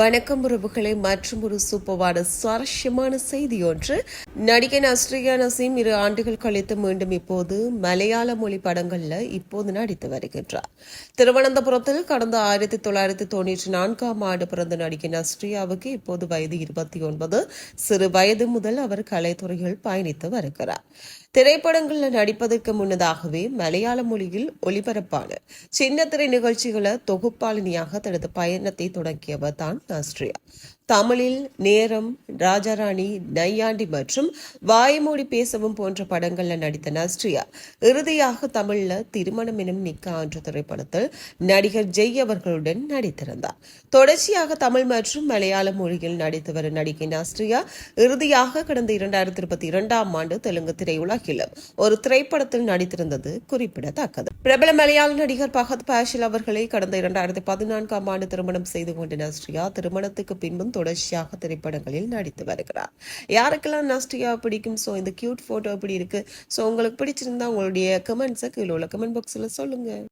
வணக்கம் உறவுகளை மற்றும் ஒரு சூப்பரான சுவாரஸ்யமான செய்தி ஒன்று நடிகை நஸ்ரியா நசீம் இரு ஆண்டுகள் கழித்து மீண்டும் இப்போது மலையாள மொழி படங்களில் இப்போது நடித்து வருகின்றார். திருவனந்தபுரத்தில் கடந்த ஆயிரத்தி தொள்ளாயிரத்தி தொண்ணூற்றி நான்காம் ஆண்டு பிறந்த நடிகை நஸ்ரியாவுக்கு இப்போது வயது இருபத்தி ஒன்பது. சிறு வயது முதல் அவர் கலைத்துறையில் பயணித்து வருகிறார். திரைப்படங்களில் நடிப்பதற்கு முன்னதாகவே மலையாள மொழியில் ஒளிபரப்பான சின்னத்திரை நிகழ்ச்சிகளை தொகுப்பாளினியாக தனது பயணத்தை தொடங்கியவர் தான் ஆஸ்ட்ரியா தமிழில் நேரம் ராஜாராணி நையாண்டி மற்றும் வாய்மொழி பேசவும் போன்ற படங்கள்ல நடித்த நஸ்ரியா இறுதியாக தமிழ்ல திருமணம் எனும் நிக்கா என்ற திரைப்படத்தில் நடிகர் ஜெய் அவர்களுடன் நடித்திருந்தார். தொடர்ச்சியாக தமிழ் மற்றும் மலையாள மொழியில் நடித்து வரும் நடிகை நஸ்ரியா இறுதியாக கடந்த இரண்டாயிரத்தி இருபத்தி இரண்டாம் ஆண்டு தெலுங்கு அகிலம் ஒரு திரைப்படத்தில் நடித்திருந்தது குறிப்பிடத்தக்கது. பிரபல மலையாள நடிகர் பகத் பாஷில் அவர்களை கடந்த இரண்டாயிரத்தி பதினான்காம் ஆண்டு திருமணம் செய்து கொண்ட நஸ்ரியா திருமணத்துக்கு பின்பும் தொடர்ச்சியாக திரைப்படங்களில் நடித்து வருகிறார். யாருக்கெல்லாம் நஸ்ரியா பிடிக்கும்? ஸோ இந்த கியூட் போட்டோ எப்படி இருக்கு? ஸோ உங்களுக்கு பிடிச்சிருந்தா உங்களுடைய கமெண்ட்ஸை கீழே உள்ள கமெண்ட் பாக்ஸில் சொல்லுங்க.